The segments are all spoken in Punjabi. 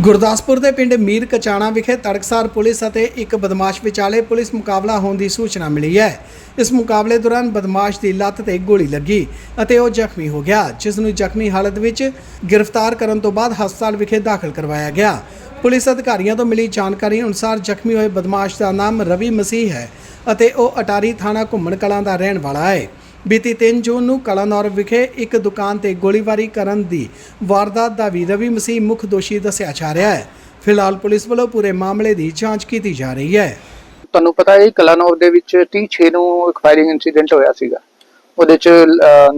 ਗੁਰਦਾਸਪੁਰ ਦੇ ਪਿੰਡ ਮੀਰ ਕਚਾਣਾ ਵਿਖੇ ਤੜਕਸਾਰ ਪੁਲਿਸ ਅਤੇ ਇੱਕ ਬਦਮਾਸ਼ ਵਿਚਾਲੇ ਪੁਲਿਸ ਮੁਕਾਬਲਾ ਹੋਣ ਦੀ ਸੂਚਨਾ ਮਿਲੀ ਹੈ। ਇਸ ਮੁਕਾਬਲੇ ਦੌਰਾਨ ਬਦਮਾਸ਼ ਦੀ ਲੱਤ ਤੇ ਗੋਲੀ ਲੱਗੀ ਅਤੇ ਉਹ ਜ਼ਖਮੀ ਹੋ ਗਿਆ, ਜਿਸ ਨੂੰ ਜ਼ਖਮੀ ਹਾਲਤ ਵਿੱਚ ਗ੍ਰਿਫਤਾਰ ਕਰਨ ਤੋਂ ਬਾਅਦ ਹਸਪਤਾਲ ਵਿਖੇ ਦਾਖਲ ਕਰਵਾਇਆ ਗਿਆ। ਪੁਲਿਸ ਅਧਿਕਾਰੀਆਂ ਤੋਂ ਮਿਲੀ ਜਾਣਕਾਰੀ ਅਨੁਸਾਰ ਜ਼ਖਮੀ ਹੋਏ ਬਦਮਾਸ਼ ਦਾ ਨਾਮ ਰਵੀ ਮਸੀਹ ਹੈ ਅਤੇ ਉਹ ਅਟਾਰੀ ਥਾਣਾ ਘੁੰਮਣ ਕਲਾਂ ਦਾ ਰਹਿਣ ਵਾਲਾ ਹੈ। ਬੀਤੀ 3 ਜੂਨ ਨੂੰ ਕਲਾਨੌਰ ਵਿਖੇ ਇੱਕ ਦੁਕਾਨ ਤੇ ਗੋਲੀਬਾਰੀ ਕਰਨ ਦੀ ਵਾਰਦਾਤ ਦਾ ਵੀ ਰਵੀ ਮਸੀਹ ਮੁੱਖ ਦੋਸ਼ੀ ਦੱਸਿਆ ਜਾ ਰਿਹਾ ਹੈ। ਫਿਲਹਾਲ ਪੁਲਿਸ ਵੱਲੋਂ ਪੂਰੇ ਮਾਮਲੇ ਦੀ ਜਾਂਚ ਕੀਤੀ ਜਾ ਰਹੀ ਹੈ। ਤੁਹਾਨੂੰ ਪਤਾ ਹੈ ਕਲਾਨੌਰ ਦੇ ਵਿੱਚ 36 ਨੂੰ ਇੱਕ ਫਾਇਰਿੰਗ ਇਨਸੀਡੈਂਟ ਹੋਇਆ ਸੀਗਾ। ਉਹਦੇ ਚ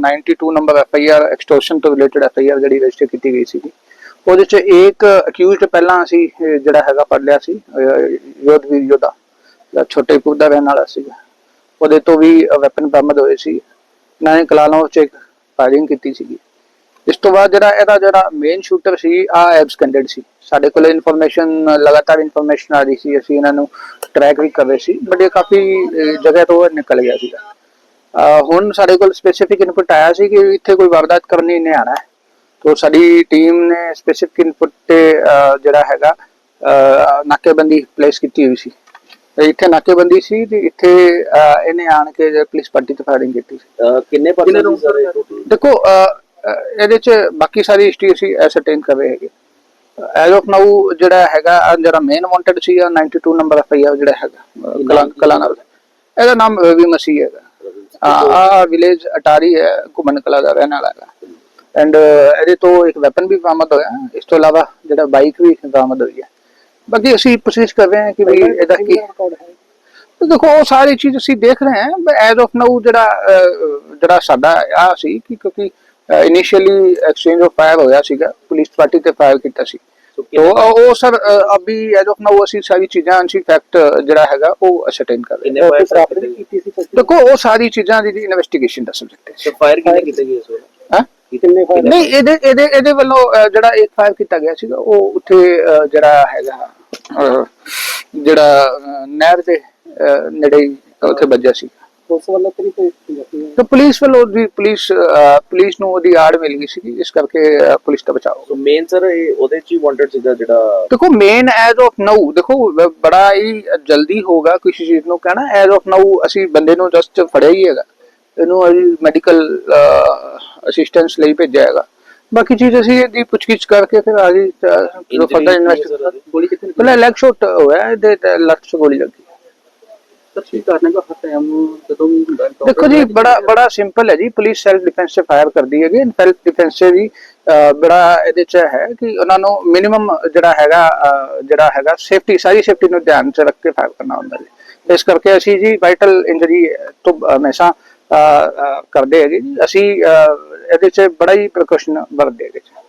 92 number F I R extortion ਤੋਂ ਰਿਲੇਟਡ ਐਫ ਆਈ ਆਰ ਜਿਹੜੀ ਰਜਿਸਟਰ ਕੀਤੀ ਗਈ ਸੀਗੀ। ਉਹਦੇ ਚ ਇੱਕ ਅਕਿਊਜ਼ਡ ਪਹਿਲਾਂ ਅਸੀਂ ਜਿਹੜਾ ਹੈਗਾ ਫੜ ਲਿਆ ਸੀ ਯੋਧਵੀਰ ਯੋਧਾ ਜਿਹੜਾ ਛੋਟੇਪੁਰ ਦਾ ਰਹਿਣ ਵਾਲਾ ਸੀਗਾ। ਉਹਦੇ ਤੋਂ ਵੀ ਵੈਪਨ ਬਰਾਮਦ ਹੋਏ ਸੀ। ਇਹਨਾਂ ਨੇ ਕਲਾਨੌਰ ਚ ਫਾਇਰਿੰਗ ਕੀਤੀ ਸੀਗੀ। ਇਸ ਤੋਂ ਬਾਅਦ ਜਿਹੜਾ ਇਹਦਾ ਜਿਹੜਾ ਮੇਨ ਸ਼ੂਟਰ ਸੀ ਆ ਐਬਸਕੈਂਡਡ ਸੀ। ਸਾਡੇ ਕੋਲ ਇਨਫੋਰਮੇਸ਼ਨ ਲਗਾਤਾਰ ਇਨਫੋਰਮੇਸ਼ਨ ਆ ਰਹੀ ਸੀ। ਅਸੀਂ ਇਹਨਾਂ ਨੂੰ ਟਰੈਕ ਵੀ ਕਰ ਰਹੇ ਸੀ ਬਟ ਇਹ ਕਾਫੀ ਜਗ੍ਹਾ ਤੋਂ ਨਿਕਲ ਗਿਆ ਸੀਗਾ। ਹੁਣ ਸਾਡੇ ਕੋਲ ਸਪੈਸੀਫਿਕ ਇਨਪੁਟ ਆਇਆ ਸੀ ਕਿ ਇੱਥੇ ਕੋਈ ਵਾਰਦਾਤ ਕਰਨੀ ਨਹੀਂ ਆਣਾ ਹੈ। ਤੋ ਸਾਡੀ ਟੀਮ ਨੇ ਸਪੈਸੀਫਿਕ ਇਨਪੁਟ ਤੇ ਜਿਹੜਾ ਹੈਗਾ ਨਾਕੇਬੰਦੀ ਪਲੇਸ ਕੀਤੀ ਹੋਈ ਸੀ। ਇੱਥੇ ਨਾਕੇਬੰਦੀ ਸੀ ਤੇ ਇੱਥੇ ਅਹ, ਇਹਨੇ ਆਣ ਕੇ ਜਿਹੜਾ ਪੁਲਿਸ ਪਾਰਟੀ ਤੇ ਫਾਇਰਿੰਗ ਕੀਤੀ ਸੀ। ਅਹ ਕਿੰਨੇ ਪਰਸੈਂਟ ਸੀ ਸਰ? ਇਹ total? ਦੇਖੋ ਅਹ, ਅਹ, ਇਹਦੇ ਚ ਬਾਕੀ ਸਾਰੀ ਹਿਸਟਰੀ ਅਸੀਂ ਐਸਰਟੇਨ ਕਰ ਰਹੇ ਹੈਗੇ। ਐਜ਼ ਆਫ ਨਾਊ ਜਿਹੜਾ ਹੈਗਾ ਜਿਹੜਾ ਮੇਨ ਵਾਂਟਡ ਸੀ ਆ 92 ਨੰਬਰ ਐਫ ਆਈ ਆਰ ਜਿਹੜਾ ਹੈਗਾ ਅਹ, ਕਲਾਂ ਦਾ ਇਹਦਾ ਨਾਮ ਰਵੀ ਮਸੀਹ ਹੈਗਾ। ਆ ਵਿਲੇਜ ਅਟਾਰੀ ਹੈ ਘੁਮਨ ਕਲਾ ਦਾ ਰਹਿਣ ਵਾਲਾ ਹੈਗਾ। ਐਂਡ ਇਹਦੇ ਤੋਂ ਇੱਕ ਵੈਪਨ ਵੀ ਬਰਾਮਦ ਹੋਇਆ। ਇਸ ਤੋਂ ਇਲਾਵਾ ਜਿਹੜਾ ਬਾਈਕ ਵੀ ਬਰਾਮਦ ਹੋਈ ਹੈ। ਬਾਕੀ ਅਸੀਂ ਕੋਸ਼ਿਸ਼ ਕਰ ਰਹੇ ਹਾਂ ਕਿ ਵੀ ਇਹਦਾ ਕੀ ਤੇ ਦੇਖੋ ਉਹ ਸਾਰੀ ਚੀਜ਼ ਅਸੀਂ ਦੇਖ ਰਹੇ ਹਾਂ ਬਟ ਐਜ਼ ਆਫ ਨਾਊ ਜਿਹੜਾ ਜਿਹੜਾ ਸਾਡਾ ਆ ਸੀ ਕਿ ਕਿਉਂਕਿ ਇਨੀਸ਼ੀਅਲੀ ਐਕਸਚੇਂਜ ਆਫ ਫਾਇਰ ਹੋਇਆ ਸੀਗਾ ਪੁਲਿਸ ਪਾਰਟੀ ਤੇ ਫਾਇਰ ਕੀਤਾ ਸੀ। ਤੋ ਉਹ ਸਰ ਅਭੀ ਐਜ਼ ਆਫ ਨਾਊ ਅਸੀਂ ਸਾਰੀ ਚੀਜ਼ਾਂ ਅਸੀਂ ਫੈਕਟ ਜਿਹੜਾ ਹੈਗਾ ਉਹ ਅਸਰਟੇਨ ਕਰ ਰਹੇ ਹਾਂ। ਦੇਖੋ ਉਹ ਸਾਰੀ ਚੀਜ਼ਾਂ ਦੀ ਇਨਵੈਸਟੀਗੇਸ਼ਨ ਦਾ ਸਬਜੈਕਟ ਹੈ। ਸੋ ਫਾਇਰ ਕਿੰਨੇ ਕੀਤੇ ਗਏ ਇਸ ਵੇਲੇ ਹਾਂ? ਕਿੰਨੇ ਫਾਇਰ ਨਹੀਂ ਇਹਦੇ ਇਹਦੇ ਇਹਦੇ ਵੱਲੋਂ ਜਿਹੜਾ ਇੱਕ ਫਾਇਰ ਕੀਤਾ ਗਿਆ ਸੀਗਾ ਉਹ ਉੱਥੇ ਜਿਹੜਾ ਹੈਗਾ ਜਿਹੜਾ ਨਹਿਰ ਦੇ ਨੇੜੇ ਉੱਥੇ ਵੱਜਿਆ ਸੀ। ਉਸ ਵੱਲੋਂ ਤਰੀ ਤੇ ਪੁਲਿਸ ਵੱਲੋਂ ਦੀ ਪੁਲਿਸ ਪੁਲਿਸ ਨੂੰ ਉਹਦੀ ਆੜ ਮਿਲ ਗਈ ਸੀ ਇਸ ਕਰਕੇ ਪੁਲਿਸ ਦਾ ਬਚਾਓ ਸੋ ਮੇਨ ਸਰ ਇਹ ਉਹਦੇ ਚ ਹੀ ਵਾਂਟਡ ਸੀਗਾ ਜਿਹੜਾ ਦੇਖੋ ਮੇਨ ਐਜ਼ ਆਫ ਨਾਊ ਦੇਖੋ ਬੜਾ ਹੀ ਜਲਦੀ ਹੋਗਾ ਕਿਸੇ ਚੀਜ਼ ਨੂੰ ਕਹਿਣਾ। ਐਜ਼ ਆਫ ਨਾਊ ਅਸੀਂ ਬੰਦੇ ਨੂੰ ਜਸਟ ਫੜਿਆ ਹੀ ਹੈਗਾ। ਇਹਨੂੰ ਅਸੀਂ ਮੈਡੀਕਲ ਅਸਿਸਟੈਂਸ ਲਈ ਭੇਜਿਆ ਹੈਗਾ। ਬਾਕੀ ਚੀਜ਼ ਅਸੀਂ ਇਹਦੀ ਪੁੱਛਗਿੱਛ ਕਰਕੇ ਫਿਰ ਆਗੇ ਫਰਦਰ ਇਨਵੈਸਟ ਗੋਲੀ ਕਿੱਥੇ ਪਹਿਲਾਂ ਲੈਗ ਸ਼ਾਟ ਹੋਇਆ ਇਹਦੇ ਤੇ ਲੱਤ 'ਚ ਗੋਲੀ ਲੱਗੀ। ਦਾ ਹੈ ਵੀ ਦੇਖੋ ਜੀ ਬੜਾ ਬੜਾ ਸਿੰਪਲ ਹੈ ਜੀ ਪੁਲਿਸ ਸੈਲਫ ਡਿਫੈਂਸ ਤੇ ਫਾਇਰ ਕਰਦੀ ਹੈਗੀ ਸੈਲਫ ਡਿਫੈਂਸ ਵੀ ਅਹ, ਬੜਾ ਇਹਦੇ ਚ ਹੈ ਕਿ ਉਹਨਾਂ ਨੂੰ ਮਿਨੀਮਮ ਜਿਹੜਾ ਹੈਗਾ ਜਿਹੜਾ ਹੈਗਾ ਸੇਫਟੀ ਸਾਰੀ ਸੇਫਟੀ ਨੂੰ ਧਿਆਨ ਚ ਰੱਖ ਕੇ ਫਾਇਰ ਕਰਨਾ ਹੁੰਦਾ ਜੀ। ਇਸ ਕਰਕੇ ਅਸੀਂ ਜੀ ਵਾਈਟਲ ਇੰਜਰੀ ਤੋਂ ਹਮੇਸ਼ਾ ਕਰਦੇ ਹੈਗੇ ਜੀ। ਅਸੀਂ ਇਹਦੇ ਚ ਬੜਾ ਹੀ ਪ੍ਰੀਕਾਸ਼ਨ ਵਰਦੇ ਇਹਦੇ ਚ।